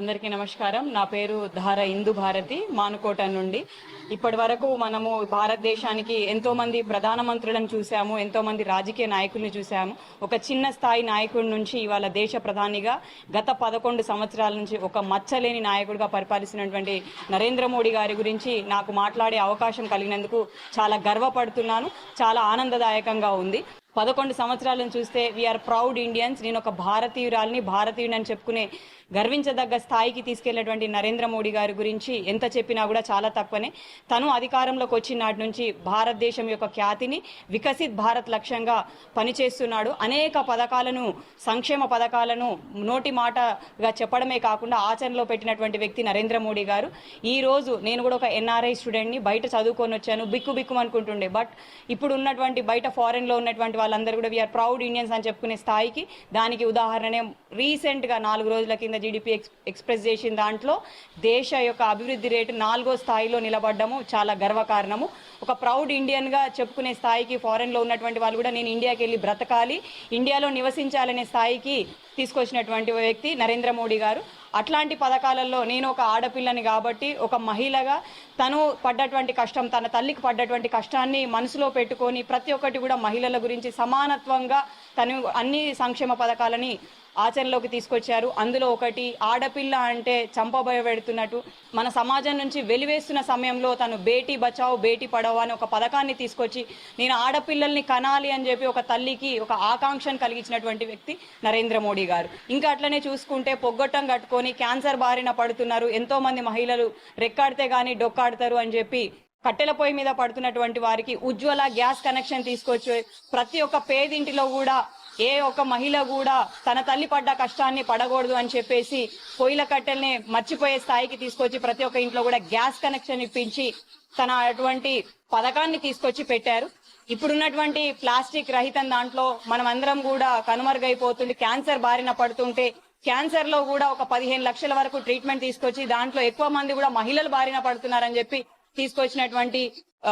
అందరికీ నమస్కారం. నా పేరు ధార ఇందు భారతి మానుకోట నుండి. ఇప్పటి వరకు మనము భారతదేశానికి ఎంతో మంది ప్రధానమంత్రులను చూసాము ఎంతో మంది రాజకీయ నాయకుల్ని చూసాము ఒక చిన్న స్థాయి నాయకుడి నుంచి ఇవాళ దేశ ప్రధానిగా గత పదకొండు సంవత్సరాల నుంచి ఒక మచ్చలేని నాయకుడిగా పరిపాలిస్తున్నటువంటి నరేంద్ర మోడీ గారి గురించి నాకు మాట్లాడే అవకాశం కలిగినందుకు చాలా గర్వపడుతున్నాను. చాలా ఆనందదాయకంగా ఉంది. పదకొండు సంవత్సరాలను చూస్తే వీఆర్ ప్రౌడ్ ఇండియన్స్ నేను ఒక భారతీయురాల్ని భారతీయుని అని చెప్పుకునే గర్వించదగ్గ స్థాయికి తీసుకెళ్ళేటువంటి నరేంద్ర మోడీ గారి గురించి ఎంత చెప్పినా కూడా చాలా తక్కువనే. తను అధికారంలోకి వచ్చిన నాటి నుంచి భారతదేశం యొక్క ఖ్యాతిని వికసిత్ భారత్ లక్ష్యంగా పనిచేస్తున్నాడు. అనేక పథకాలను సంక్షేమ పథకాలను నోటి మాటగా చెప్పడమే కాకుండా ఆచరణలో పెట్టినటువంటి వ్యక్తి నరేంద్ర మోడీ గారు. ఈ రోజు నేను కూడా ఒక ఎన్ఆర్ఐ స్టూడెంట్ని బయట చదువుకొని వచ్చాను బిక్కు బిక్కు అనుకుంటుండే బట్ ఇప్పుడు ఉన్నటువంటి బయట ఫారెన్లో ఉన్నటువంటి వాళ్ళందరూ కూడా వీఆర్ ప్రౌడ్ ఇండియన్స్ అని చెప్పుకునే స్థాయికి దానికి ఉదాహరణనే రీసెంట్గా నాలుగు రోజుల కింద జీడిపి ఎక్స్ ఎక్స్ప్రెస్ చేసిన దాంట్లో దేశ యొక్క అభివృద్ధి రేటు నాలుగో స్థాయిలో నిలబడ్డము చాలా గర్వకారణము. ఒక ప్రౌడ్ ఇండియన్గా చెప్పుకునే స్థాయికి ఫారెన్లో ఉన్నటువంటి వాళ్ళు కూడా నేను ఇండియాకి వెళ్ళి బ్రతకాలి ఇండియాలో నివసించాలనే స్థాయికి తీసుకొచ్చినటువంటి వ్యక్తి నరేంద్ర మోడీ గారు. అట్లాంటి పథకాలలో నేను ఒక ఆడపిల్లని కాబట్టి ఒక మహిళగా తను పడ్డటువంటి కష్టం తన తల్లికి పడ్డటువంటి కష్టాన్ని మనసులో పెట్టుకొని ప్రతి ఒక్కటి కూడా మహిళల గురించి సమానత్వంగా తను అన్ని సంక్షేమ పథకాలని ఆచరణలోకి తీసుకొచ్చారు. అందులో ఒకటి ఆడపిల్ల అంటే చంపబోయబెడుతున్నట్టు. మన సమాజం నుంచి వెలివేస్తున్న సమయంలో తను బేటీ బచావ్ బేటీ పడవ అని ఒక పథకాన్ని తీసుకొచ్చి నేను ఆడపిల్లల్ని కనాలి అని చెప్పి ఒక తల్లికి ఒక ఆకాంక్షను కలిగించినటువంటి వ్యక్తి నరేంద్ర మోడీ గారు. ఇంకా అట్లనే చూసుకుంటే పొగ్గొట్టం కట్టుకొని క్యాన్సర్ బారిన పడుతున్నారు. ఎంతో మంది మహిళలు రెక్కాడితే గానీ డొక్కాడతారు అని చెప్పి కట్టెల పొయ్యి మీద పడుతున్నటువంటి వారికి ఉజ్వల గ్యాస్ కనెక్షన్ తీసుకొచ్చి ప్రతి ఒక్క పేదింటిలో కూడా ఏ ఒక్క మహిళ కూడా తన తల్లి పడ్డ కష్టాన్ని పడకూడదు అని చెప్పేసి పొయ్యిల కట్టెల్ని మర్చిపోయే స్థాయికి తీసుకొచ్చి ప్రతి ఒక్క ఇంట్లో కూడా గ్యాస్ కనెక్షన్ ఇప్పించి తన అటువంటి పథకాన్ని తీసుకొచ్చి పెట్టారు. ఇప్పుడున్నటువంటి ప్లాస్టిక్ రహితం దాంట్లో మనం అందరం కూడా కనుమరుగైపోతుంది క్యాన్సర్ బారిన పడుతుంటే క్యాన్సర్లో కూడా ఒక పదిహేను లక్షల వరకు ట్రీట్మెంట్ తీసుకొచ్చి దాంట్లో ఎక్కువ మంది కూడా మహిళలు బారిన పడుతున్నారని చెప్పి తీసుకొచ్చినటువంటి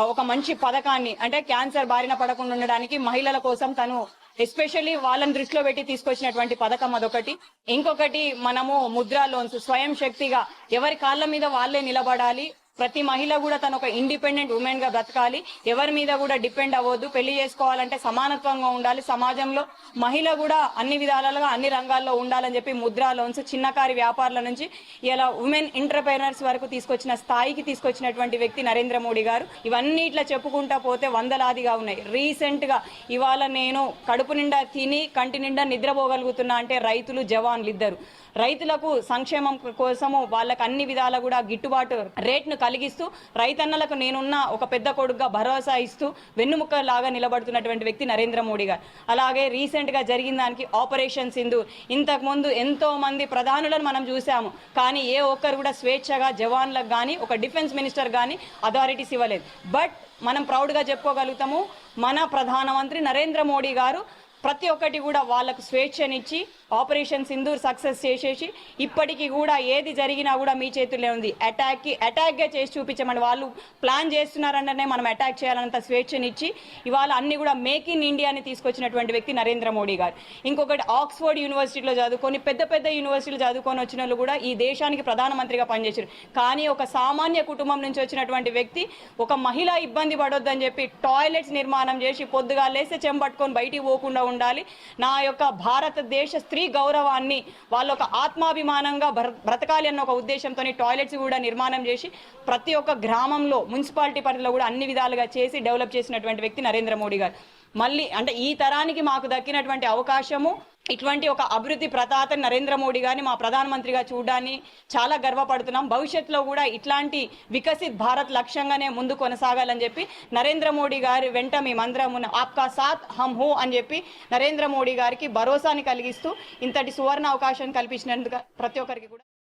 ఒక మంచి పథకాన్ని అంటే క్యాన్సర్ బారిన పడకుండా ఉండడానికి మహిళల కోసం తను ఎస్పెషల్లీ వాళ్ళని దృష్టిలో పెట్టి తీసుకొచ్చినటువంటి పథకం అదొకటి. ఇంకొకటి మనము ముద్రా లోన్స్ స్వయం శక్తిగా ఎవరి కాళ్ళ మీద వాళ్ళే నిలబడాలి. ప్రతి మహిళ కూడా తను ఒక ఇండిపెండెంట్ ఉమెన్గా బ్రతకాలి. ఎవరి మీద కూడా డిపెండ్ అవ్వద్దు. పెళ్ళి చేసుకోవాలంటే సమానత్వంగా ఉండాలి. సమాజంలో మహిళ కూడా అన్ని విధాలుగా అన్ని రంగాల్లో ఉండాలని చెప్పి ముద్రా లోన్స్ చిన్నకారి వ్యాపారుల నుంచి ఇలా ఉమెన్ ఎంటర్ప్రైనర్స్ వరకు తీసుకొచ్చిన స్థాయికి తీసుకొచ్చినటువంటి వ్యక్తి నరేంద్ర మోడీ గారు. ఇవన్నీ ఇట్లా చెప్పుకుంటా పోతే వందలాదిగా ఉన్నాయి. రీసెంట్గా ఇవాళ నేను కడుపు నిండా తిని కంటి నిండా నిద్రపోగలుగుతున్నా అంటే రైతులు జవాన్లు ఇద్దరు. రైతులకు సంక్షేమం కోసము వాళ్ళకి అన్ని విధాల కూడా గిట్టుబాటు రేట్ను కలిగిస్తూ రైతన్నలకు నేనున్న ఒక పెద్ద కొడుకుగా భరోసా ఇస్తూ వెన్నుముక్క లాగా నిలబడుతున్నటువంటి వ్యక్తి నరేంద్ర మోడీ గారు. అలాగే రీసెంట్గా జరిగిన దానికి ఆపరేషన్ సింధు ఇంతకుముందు ఎంతోమంది ఎంతో మంది ప్రధానులను మనం చూసాము కానీ ఏ ఒక్కరు కూడా స్వేచ్ఛగా జవాన్లకు కానీ ఒక డిఫెన్స్ మినిస్టర్ కానీ అథారిటీస్ ఇవ్వలేదు. బట్ మనం ప్రౌడ్గా చెప్పుకోగలుగుతాము మన ప్రధానమంత్రి నరేంద్ర మోడీ గారు ప్రతి ఒక్కటి కూడా వాళ్ళకు స్వేచ్ఛనిచ్చి ఆపరేషన్ సింధూర్ సక్సెస్ చేసేసి ఇప్పటికీ కూడా ఏది జరిగినా కూడా మీ చేతుల్లో ఉంది. అటాక్కి అటాక్గా చేసి చూపించమని వాళ్ళు ప్లాన్ చేస్తున్నారంటేనే మనం అటాక్ చేయాలన్నంత స్వేచ్ఛనిచ్చి ఇవాళ అన్ని కూడా మేక్ ఇన్ ఇండియాని తీసుకొచ్చినటువంటి వ్యక్తి నరేంద్ర మోడీ గారు. ఇంకొకటి ఆక్స్ఫర్డ్ యూనివర్సిటీలో చదువుకొని పెద్ద పెద్ద యూనివర్సిటీలు చదువుకొని వచ్చిన వాళ్ళు కూడా ఈ దేశానికి ప్రధానమంత్రిగా పనిచేశారు కానీ ఒక సామాన్య కుటుంబం నుంచి వచ్చినటువంటి వ్యక్తి ఒక మహిళ ఇబ్బంది పడొద్దని చెప్పి టాయిలెట్స్ నిర్మాణం చేసి పొద్దుగా లేస్తే చెంపట్టుకొని బయటికి పోకుండా ఉండాలి. నా యొక్క భారతదేశ స్త్రీ గౌరవాన్ని వాళ్ళ ఒక ఆత్మాభిమానంగా బ్రతకాలి అన్న ఒక ఉద్దేశంతో టాయిలెట్స్ కూడా నిర్మాణం చేసి ప్రతి ఒక్క గ్రామంలో మున్సిపాలిటీ పరిధిలో కూడా అన్ని విధాలుగా చేసి డెవలప్ చేసినటువంటి వ్యక్తి నరేంద్ర మోడీ గారు. మళ్ళీ అంటే ఈ తరానికి మాకు దక్కినటువంటి అవకాశము ఇటువంటి ఒక అభివృద్ధి ప్రదాత నరేంద్ర మోడీ గారిని మా ప్రధానమంత్రిగా చూడడాన్ని చాలా గర్వపడుతున్నాం. భవిష్యత్తులో కూడా ఇట్లాంటి వికసిత్ భారత్ లక్ష్యంగానే ముందు కొనసాగాలని చెప్పి నరేంద్ర మోడీ గారి వెంట మేమందరం ఉన్న ఆప్కా సాత్ హమ్ హో అని చెప్పి నరేంద్ర మోడీ గారికి భరోసాని కలిగిస్తూ ఇంతటి సువర్ణ అవకాశం కల్పించినందుకు ప్రతి ఒక్కరికి కూడా